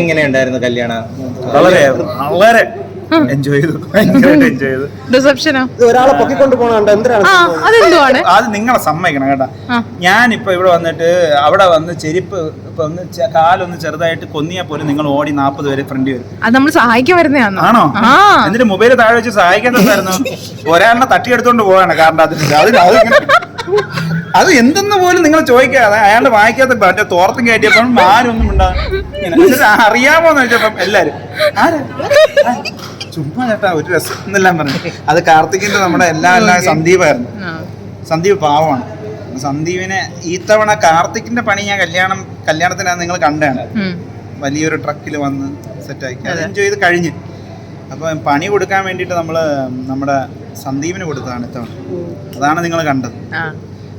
എങ്ങനെയുണ്ടായിരുന്നു കല്യാണം? വളരെ വളരെ എൻജോയ് ചെയ്തു. ഭയങ്കരമായിട്ട് എൻജോയ് ചെയ്തു. റിസപ്ഷനോ ഒരാളെ പൊക്കിക്കൊണ്ട് പോകണുണ്ട് എന്തിനാണ് ആ അത് നിങ്ങളെ സമ്മതിക്കണം കേട്ടാ. ഞാനിപ്പോ ഇവിടെ വന്നിട്ട് അവിടെ വന്ന് ചെരിപ്പ് ഇപ്പൊ ഒന്ന് കാലൊന്ന് ചെറുതായിട്ട് കൊന്നിയാൽ പോലും നിങ്ങൾ ഓടി നാപ്പത് വരെ ഫ്രണ്ട് വരും. അത് നമ്മൾ സഹായിക്കാൻ വരുന്നതാണ്? ആണോ? എന്നിട്ട് മൊബൈൽ താഴെ വെച്ച് സഹായിക്കാൻ തന്നായിരുന്നു. ഒരാളിനെ തട്ടിയെടുത്തോണ്ട് പോവാണ്. കാരണം അത് അത് അത് എന്തെന്ന് പോലും നിങ്ങൾ ചോദിക്കാതെ അയാളുടെ വായിക്കാത്ത മറ്റേ തോർത്തും കയറ്റിയപ്പോൾ ആരൊന്നും ഉണ്ടാകും എന്നിട്ട് അറിയാമോന്ന് ചോദിച്ചപ്പം എല്ലാരും ആര്? ചുമ്മാ ചേട്ടാ ഒരു രസം. എന്നെല്ലാം പറഞ്ഞു. അത് കാർത്തികിന്റെ നമ്മുടെ എല്ലാ എല്ലാ സന്ദീപായിരുന്നു. സന്ദീപ് പാവമാണ്. സന്ദീപിനെ ഈ തവണ കാർത്തിക്കിന്റെ പണി ഞാൻ കല്യാണം കല്യാണത്തിനാണ് നിങ്ങൾ കണ്ടാണ്. വലിയൊരു ട്രക്കിൽ വന്ന് സെറ്റാക്കി അത്. എൻജോയ് ചെയ്ത് കഴിഞ്ഞ്. അപ്പം പണി കൊടുക്കാൻ വേണ്ടിട്ട് നമ്മൾ നമ്മുടെ സന്ദീപിന് കൊടുത്തതാണ് ഇത്തവണ. അതാണ് നിങ്ങൾ കണ്ടത്.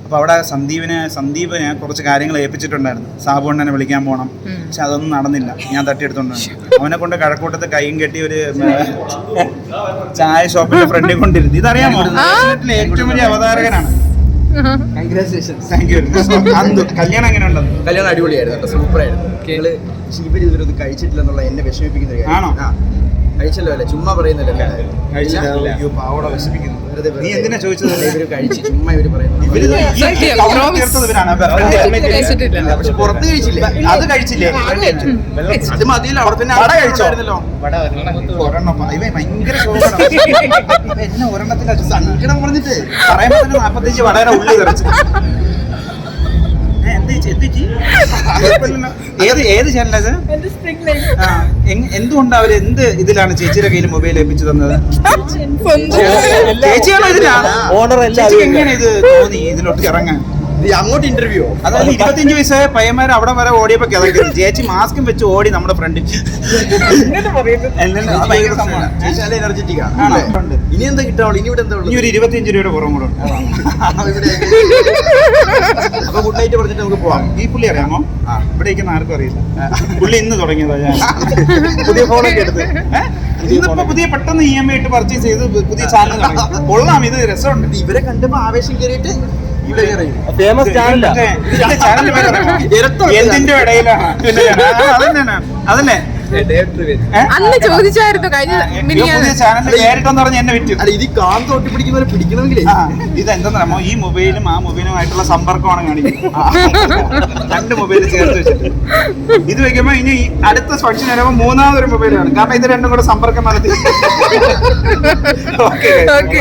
അപ്പോൾ അവിടെ സന്ദീപിനെ സന്ദീപിനെ കുറച്ച് കാര്യങ്ങൾ ഏൽപ്പിച്ചിട്ടുണ്ടായിരുന്നു. സാബു അണ്ണനെ വിളിക്കാൻ പോകണം പക്ഷെ അതൊന്നും നടന്നില്ല. ഞാൻ തട്ടിയെടുത്തോണ്ടാണ് അവനെ കൊണ്ട് കഴക്കൂട്ടത്ത് കൈയും കെട്ടി ഒരു ചായ ഷോപ്പിന്റെ ഫ്രണ്ടിൽ കൊണ്ടിരുന്നു. ഇതറിയാമോ? ഏറ്റവും വലിയ അവതാരകനാണ്. കല്യാണം എങ്ങനെ ഉണ്ടെന്ന് കല്യാണം അടിപൊളിയായിരുന്നു സൂപ്പർ ആയിരുന്നു ശിവര് കഴിച്ചിട്ടില്ല കഴിച്ചിട്ടില്ലെന്നുള്ള എന്നെ വിഷമിപ്പിക്കുന്ന. ആണോ? കഴിച്ചല്ലോ അല്ലേ? ചുമ്മാ പറയുന്നില്ല നീ എന്തിനാ ചോദിച്ചത്? ഇവർ കഴിച്ച് ചുമ്മാ ഇവർ പറയുന്നത്. പക്ഷെ പുറത്ത് കഴിച്ചില്ല? അത് കഴിച്ചില്ലേ? അത് മതിയില്ല. അവിടെ തന്നെ അവിടെ കഴിച്ചോ? ഇവ ഭയങ്കര എന്നെ ഒരെണ്ണത്തിലാ ചുമ്മാ സങ്കടം പറഞ്ഞിട്ട് പറയുമ്പോ തന്നെ നാപ്പത്തഞ്ച് വടയുടെ ഉള്ളി തെറിച്ചു. ഏത് ഏത് ചാനലത് ആ എങ്- എന്തുകൊണ്ട് അവർ എന്ത് ഇതിലാണ് ചേച്ചിയുടെ കയ്യിൽ മൊബൈൽ ഏൽപ്പിച്ചു തന്നത്? ചേച്ചിയാണോ ഇതിലാണ് ഓണർ ചേച്ചി എങ്ങനെ ഇത് തോന്നി ഇതിലോട്ട് ഇറങ്ങാൻ? അങ്ങോട്ട് ഇന്റർവ്യൂ അതായത് ഇരുപത്തിയഞ്ച് വയസ്സായ പയ്യന്മാർ അവിടെ വരെ ഓടിയപ്പോ കിതക്കി ചേച്ചി മാസ്കും വെച്ച് ഓടി നമ്മുടെ ഫ്രണ്ടിൽ എനർജറ്റിക് ആണ്. ഇനി എന്താ കിട്ടാവുള്ളൂ? ഇനി ഇവിടെ എന്താ ഇനി ഒരു ഇരുപത്തിയഞ്ച് രൂപയുടെ കുറവും കൂടെ ഉണ്ട്. അപ്പൊ ഗുഡ് നൈറ്റ് പറഞ്ഞിട്ട് നമുക്ക് പോവാം. ഈ പുള്ളി അറിയാമോ? ഇവിടെ ഇരിക്കുന്ന ആർക്കും അറിയില്ല. പുള്ളി ഇന്ന് തുടങ്ങിയതാ ഞാൻ. പുതിയ ഫോണൊക്കെ എടുത്ത്? ഇന്നിപ്പോ പുതിയ പെട്ടെന്ന് ഇ എം ഐ ഇട്ട് പർച്ചേസ് ചെയ്ത് പുതിയ ചാനൽ കൊള്ളാം ഇത് രസമുണ്ട്. ഇവരെ കണ്ടപ്പോ ആവേശം കയറിയിട്ട് ഫേമസ് ചാനലാ എന്തിന്റെ ഇടയിലാണ് അതന്നെ അന്ന് ചോദിച്ചായിരുന്നു കഴിഞ്ഞ ഈ മിനിയാന്ന് പുതിയ ചാനലിൽ പേരിട്ടെന്ന് പറഞ്ഞ് എന്നെ വിറ്റു അല്ല ഇത് കാൻ തൊട്ടി പിടിക്കുന്നവരെ പിടിക്കണമെങ്കിലേ? ആ, ഇതെന്തെന്നറിയാമോ ഈ മൊബൈലും ആ മൊബൈലുമായിട്ടുള്ള സമ്പർക്കമാണ് കാണിക്കുന്നത്. രണ്ട് മൊബൈൽ ചേർത്ത് വെച്ചിട്ട്. ഇത് വെക്കുമ്പോ ഇനി അടുത്ത ഫംഗ്ഷൻ വരുമ്പോ മൂന്നാമതൊരു മൊബൈലാണ്. കാരണം ഇത് രണ്ടും കൂടെ സമ്പർക്കം നടത്തി. Okay okay